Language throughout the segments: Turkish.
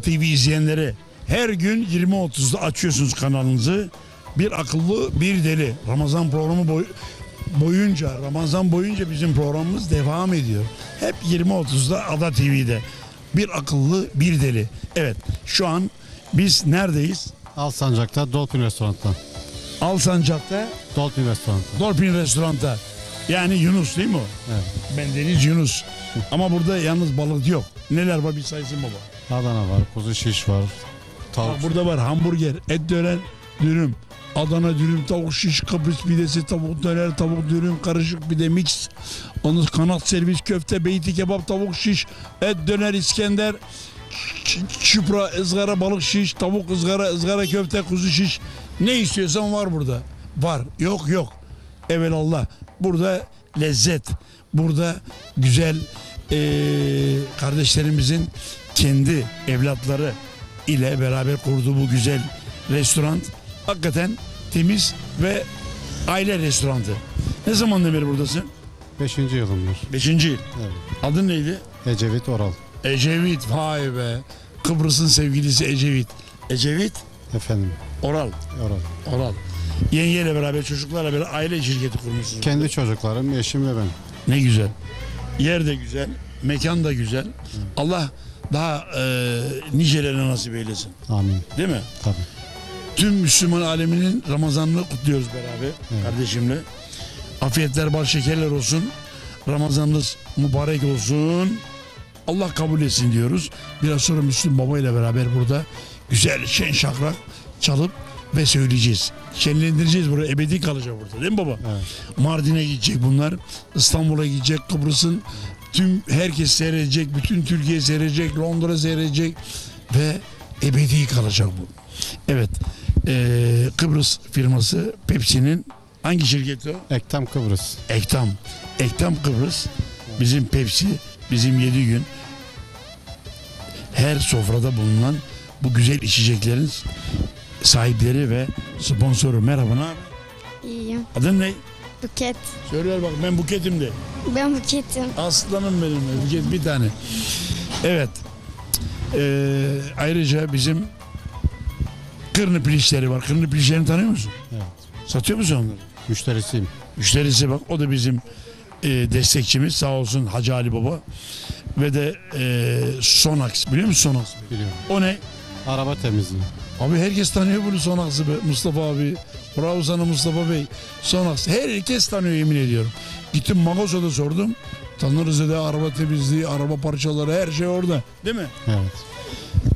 TV izleyenleri her gün 20.30'da açıyorsunuz kanalınızı. Bir akıllı bir deli. Ramazan programı boy- boyunca, Ramazan boyunca bizim programımız devam ediyor. Hep 20.30'da Ada TV'de. Bir akıllı bir deli. Evet şu an biz neredeyiz? Alsancak'ta Dolphin Restoran'ta. Alsancak'ta Dolphin Restoran'ta. Dolphin Restorant'ta. Yani Yunus değil mi o? Evet. Ben Deniz Yunus. Ama burada yalnız balık yok. Neler var bir saysın baba. Adana var, kuzu şiş var. Tavuk. Bak burada var hamburger, et döner, dürüm. Adana dürüm, tavuk şiş, Kıbrıs pidesi, tavuk döner, tavuk dürüm, karışık pide mix. Sonra kanat servis, köfte, beyti kebap, tavuk şiş, et döner, İskender, çupra, ızgara balık şiş, tavuk ızgara, ızgara köfte, kuzu şiş. Ne istiyorsan var burada. Var. Yok yok. Evelallah. Burada lezzet. Burada güzel eee, kardeşlerimizin kendi evlatları ile beraber kurduğu bu güzel restoran hakikaten temiz ve aile restoranı. Ne zamandan beri buradasın? Beşinci yılımdır. Beşinci yıl. Evet. Adın neydi? Ecevit Oral. Ecevit. Vay be. Kıbrıs'ın sevgilisi Ecevit. Ecevit Efendim. Oral. Oral. Oral. Yengeyle beraber çocuklarla beraber aile şirketi kurmuşsunuz. Kendi çocuklarım, eşim ve ben. Ne güzel. Yer de güzel. Mekan da güzel. Allah daha e, nicelerine nasip eylesin. Amin. Değil mi? Tabii. Tüm Müslüman aleminin Ramazanını kutluyoruz beraber Evet. kardeşimle. Afiyetler bal şekerler olsun. Ramazanınız mübarek olsun. Allah kabul etsin diyoruz. Biraz sonra Müslüm Baba ile beraber burada güzel şen şakrak çalıp ve söyleyeceğiz. Şenlendireceğiz burada. Ebedi kalacak burada değil mi baba? Evet. Mardin'e gidecek bunlar. İstanbul'a gidecek. Kıbrıs'ın tüm herkes seyredecek. Bütün Türkiye seyredecek. Londra seyredecek. Ve ebedi kalacak bu. Evet. eee, Kıbrıs firması Pepsi'nin hangi şirketi o? Ektem Kıbrıs. Ektam. Ektam Kıbrıs. Bizim Pepsi. Bizim 7 gün her sofrada bulunan bu güzel içeceklerin sahipleri ve sponsoru. Merhaba ne haber? İyiyim. Adın ne? Buket. Söyler bak ben buketim de. Ben Buket'im. Aslanım benim. Buket bir tane. Evet. Ee, ayrıca bizim kırnı pilişleri var. Kırnı pilişlerini tanıyor musun? Evet. Satıyor musun onları? Müşterisiyim. Müşterisi bak o da bizim e, destekçimiz sağ olsun Hacı Ali Baba. Ve de e, Sonax biliyor musun Sonax? Biliyorum. O ne? Araba temizliği. Abi herkes tanıyor bunu Sonax'ı be Mustafa abi. Bravo sana Mustafa Bey. Sonax herkes tanıyor yemin ediyorum. Gittim Magosa'da sordum. Tanırız dedi araba temizliği, araba parçaları her şey orada. Değil mi? Evet.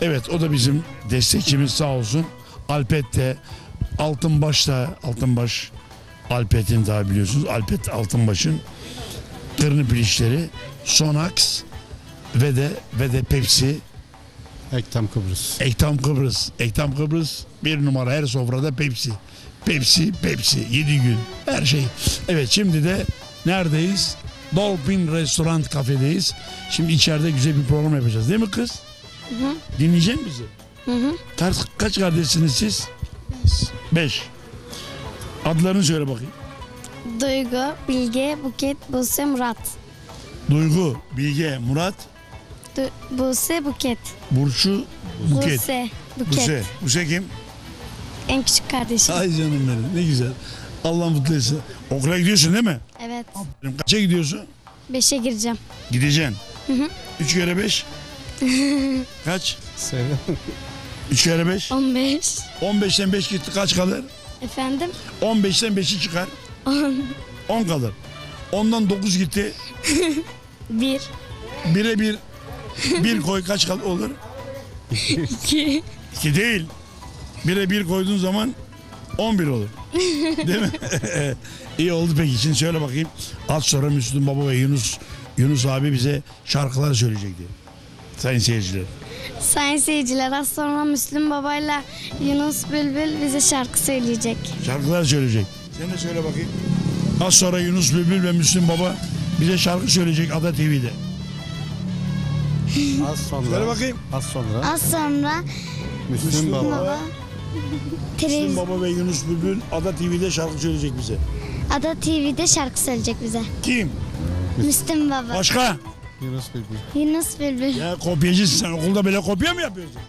Evet o da bizim destekçimiz sağ olsun. Alpet de Altınbaş Alpet'in daha biliyorsunuz. Alpet Altınbaş'ın kırını pilişleri Sonax ve de ve de Pepsi Ektem Kıbrıs. Ektam Kıbrıs. Ektam Kıbrıs bir numara her sofrada Pepsi. Pepsi, Pepsi. 7 gün. Her şey. Evet şimdi de neredeyiz? Dolphin Restoran kafedeyiz. Şimdi içeride güzel bir program yapacağız. Değil mi kız? Hı hı. Dinleyecek misin bizi? Hı hı. Kaç, kaç kardeşsiniz siz? Beş. Adlarını söyle bakayım. Duygu, Bilge, Buket, Buse, Murat. Duygu, Bilge, Murat, Du- Buse, Buket. Burçu, Buket. Buse, Buket. Buse. Buse kim? En küçük kardeşim. Ay canım benim ne güzel. Allah mutlu etsin. Okula gidiyorsun değil mi? Evet. Kaça gidiyorsun? Beşe gireceğim. Gideceksin. Hı hı. Üç kere beş. Kaç? Söyle. Üç kere beş. 15. On beşten beş gitti kaç kalır? Efendim? On beşten beşi çıkar. 10. On kalır. Ondan dokuz gitti. 1. Bire bir. Bir koy kaç kalır olur? 2. İki değil. Bire bir koyduğun zaman 11 olur. Değil mi? İyi oldu peki. Şimdi söyle bakayım. Az sonra Müslüm Baba ve Yunus Yunus abi bize şarkılar söyleyecekti. Sayın seyirciler. Sayın seyirciler az sonra Müslüm Baba'yla Yunus Bülbül bize şarkı söyleyecek. Şarkılar söyleyecek. Sen de söyle bakayım. Az sonra Yunus Bülbül ve Müslüm Baba bize şarkı söyleyecek Ada TV'de. Az sonra. Söyle bakayım. Az sonra. Az sonra Müslüm Müslüm Baba. Baba Müslüm Televiz- Baba ve Yunus Bülbül Ada TV'de şarkı söyleyecek bize. Ada TV'de şarkı söyleyecek bize. Kim? Müslüm Baba. Başka? Yunus Bülbül. Yunus Bülbül. Ya kopyacısın sen okulda böyle kopya mı yapıyorsun?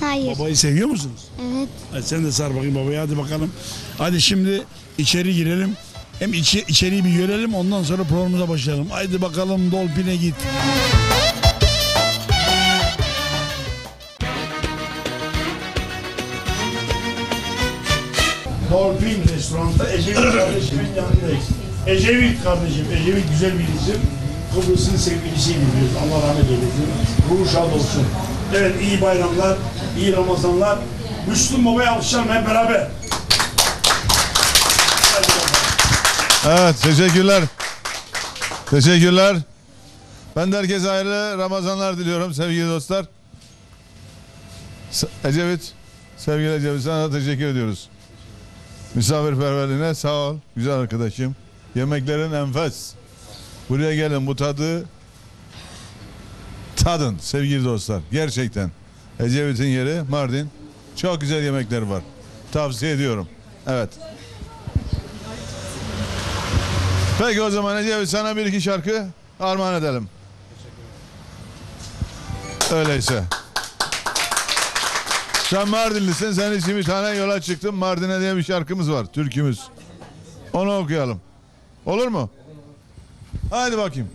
Hayır. Babayı seviyor musunuz? Evet. Hadi sen de sar bakayım babaya hadi bakalım. Hadi şimdi içeri girelim. Hem içi, içeriği bir görelim ondan sonra programımıza başlayalım. Haydi bakalım Dolphin'e git. Dolphin restoranda Ecevit kardeşimin yanındayız. Ecevit kardeşim, Ecevit güzel bir isim. Kıbrıs'ın sevgilisiydi biliyoruz. Allah rahmet eylesin. Ruhu şad olsun. Evet iyi bayramlar, iyi Ramazanlar. Müslüm Baba'ya alkışlayalım hep beraber. Evet teşekkürler. Teşekkürler. Ben de herkese hayırlı Ramazanlar diliyorum sevgili dostlar. Ecevit, sevgili Ecevit sana teşekkür ediyoruz. Misafirperverliğine sağ ol güzel arkadaşım. Yemeklerin enfes. Buraya gelin bu tadı tadın sevgili dostlar. Gerçekten. Ecevit'in yeri Mardin. Çok güzel yemekler var. Tavsiye ediyorum. Evet. Peki o zaman Ecevit sana bir iki şarkı armağan edelim. Öyleyse. Sen Mardinlisin. Senin için bir tane yola çıktım. Mardin'e diye bir şarkımız var. Türkümüz. Onu okuyalım. Olur mu? Haydi bakayım.